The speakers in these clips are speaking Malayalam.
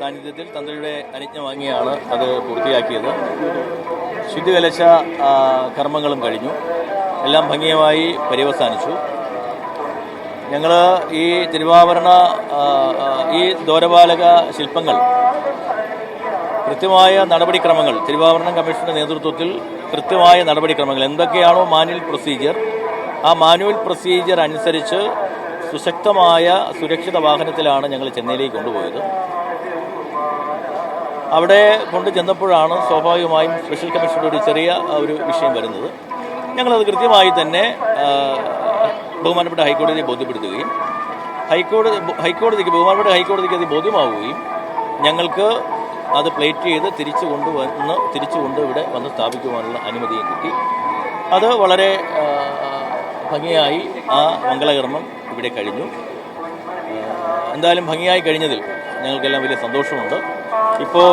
സാന്നിധ്യത്തിൽ തന്ത്രിയുടെ അനുജ്ഞ വാങ്ങിയാണ് അത് പൂർത്തിയാക്കിയത്. ശുദ്ധികലശ കർമ്മങ്ങളും കഴിഞ്ഞു. എല്ലാം ഭംഗിയമായി പര്യവസാനിച്ചു. ഞങ്ങൾ ഈ തിരുവാഭരണ ഈ ദോരപാലക ശില്പങ്ങൾ കൃത്യമായ നടപടിക്രമങ്ങൾ തിരുവാഭരണം കമ്മീഷന്റെ നേതൃത്വത്തിൽ കൃത്യമായ നടപടിക്രമങ്ങൾ എന്തൊക്കെയാണോ മാനുവൽ പ്രൊസീജിയർ ആ മാനുവൽ പ്രൊസീജിയർ അനുസരിച്ച് സുശക്തമായ സുരക്ഷിത വാഹനത്തിലാണ് ഞങ്ങൾ ചെന്നൈയിലേക്ക് കൊണ്ടുപോയത്. അവിടെ കൊണ്ട് ചെന്നപ്പോഴാണ് സ്വാഭാവികമായും സ്പെഷ്യൽ കമ്മീഷനോട് ഒരു ചെറിയ ഒരു വിഷയം വരുന്നത്. ഞങ്ങളത് കൃത്യമായി തന്നെ ബഹുമാനപ്പെട്ട ഹൈക്കോടതിയെ ബോധ്യപ്പെടുത്തുകയും ഹൈക്കോടതി ഹൈക്കോടതിക്ക് ബഹുമാനപ്പെട്ട ഹൈക്കോടതിക്ക് അത് ബോധ്യമാവുകയും ഞങ്ങൾക്ക് അത് പ്ലേറ്റ് ചെയ്ത് തിരിച്ചു കൊണ്ടുവന്ന് തിരിച്ചു കൊണ്ട് ഇവിടെ വന്ന് സ്ഥാപിക്കുവാനുള്ള അനുമതിയും കിട്ടി. അത് വളരെ ഭംഗിയായി ആ മംഗളകർമ്മം ഇവിടെ കഴിഞ്ഞു. എന്തായാലും ഭംഗിയായി കഴിഞ്ഞതിൽ ഞങ്ങൾക്കെല്ലാം വലിയ സന്തോഷമുണ്ട്. ഇപ്പോൾ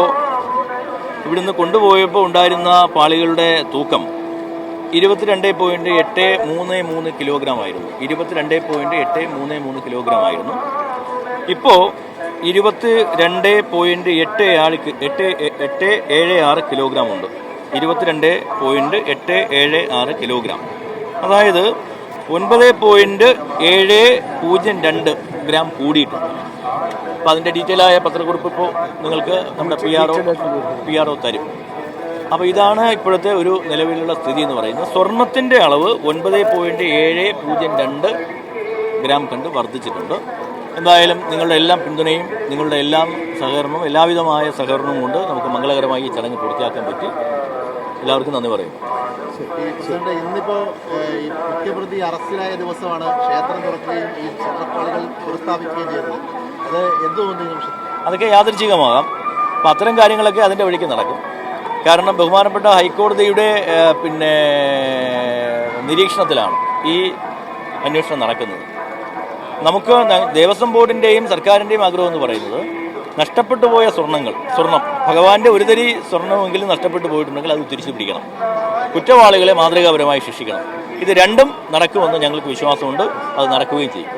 ഇവിടുന്ന് കൊണ്ടുപോയപ്പോൾ ഉണ്ടായിരുന്ന പാളികളുടെ തൂക്കം ഇരുപത്തിരണ്ട് പോയിന്റ് എട്ട് മൂന്ന് മൂന്ന് കിലോഗ്രാം ആയിരുന്നു. ഇരുപത്തിരണ്ട് പോയിന്റ് എട്ട് മൂന്ന് മൂന്ന് കിലോഗ്രാം ആയിരുന്നു. ഇപ്പോൾ ഇരുപത്തി രണ്ട് പോയിന്റ് എട്ട് ആറ് എട്ട് എട്ട് ഏഴ് ആറ് കിലോഗ്രാം ഉണ്ട്. ഇരുപത്തിരണ്ട് പോയിന്റ് എട്ട് ഏഴ് ആറ് കിലോഗ്രാം അതായത് ഒൻപത് പോയിന്റ് ഏഴ് പൂജ്യം രണ്ട് ഗ്രാം കൂടിയിട്ടുണ്ട്. അപ്പോൾ അതിന്റെ ഡീറ്റെയിൽ ആയ പത്രക്കുറിപ്പ് ഇപ്പോൾ നിങ്ങൾക്ക് നമ്മുടെ P R O P R O തരും. അപ്പോൾ ഇതാണ് ഇപ്പോഴത്തെ ഒരു നിലവിലുള്ള സ്ഥിതി എന്ന് പറയുന്നത്. സ്വർണത്തിന്റെ അളവ് ഒൻപത് പോയിന്റ് ഏഴ് പൂജ്യം രണ്ട് ഗ്രാം കണ്ട് വർദ്ധിച്ചിട്ടുണ്ട്. എന്തായാലും നിങ്ങളുടെ എല്ലാം പിന്തുണയും നിങ്ങളുടെ എല്ലാം സഹകരണവും എല്ലാവിധമായ സഹകരണവും കൊണ്ട് നമുക്ക് മംഗളകരമായി ഈ ചടങ്ങ് പൂർത്തിയാക്കാൻ പറ്റി. എല്ലാവർക്കും നന്ദി പറയുന്നു. പ്രസിഡന്റ് ഇന്നിപ്പോ മുഖ്യപ്രതി അറസ്റ്റിലായ ദിവസമാണ് ക്ഷേത്രം തുറക്കുകയും ഈ സ്വർണപ്പാളികൾ പുനഃസ്ഥാപിക്കുകയും ചെയ്തത് അത് എന്ത് തോന്നി അതൊക്കെ യാദൃച്ഛികമാകാം. അപ്പം അത്തരം കാര്യങ്ങളൊക്കെ അതിന്റെ വഴിക്ക് നടക്കും. കാരണം ബഹുമാനപ്പെട്ട ഹൈക്കോടതിയുടെ പിന്നെ നിരീക്ഷണത്തിലാണ് ഈ അന്വേഷണം നടക്കുന്നത്. നമുക്ക് ദേവസ്വം ബോർഡിന്റെയും സർക്കാരിന്റെയും ആഗ്രഹം എന്ന് പറയുന്നത് നഷ്ടപ്പെട്ടു പോയ സ്വർണങ്ങൾ സ്വർണം ഭഗവാന്റെ ഒരു തരി സ്വർണമെങ്കിലും നഷ്ടപ്പെട്ടു പോയിട്ടുണ്ടെങ്കിൽ അത് തിരിച്ചു പിടിക്കണം. കുറ്റവാളികളെ മാതൃകാപരമായി ശിക്ഷിക്കണം. ഇത് രണ്ടും നടക്കുമെന്ന് ഞങ്ങൾക്ക് വിശ്വാസമുണ്ട്. അത് നടക്കുകയും ചെയ്യും.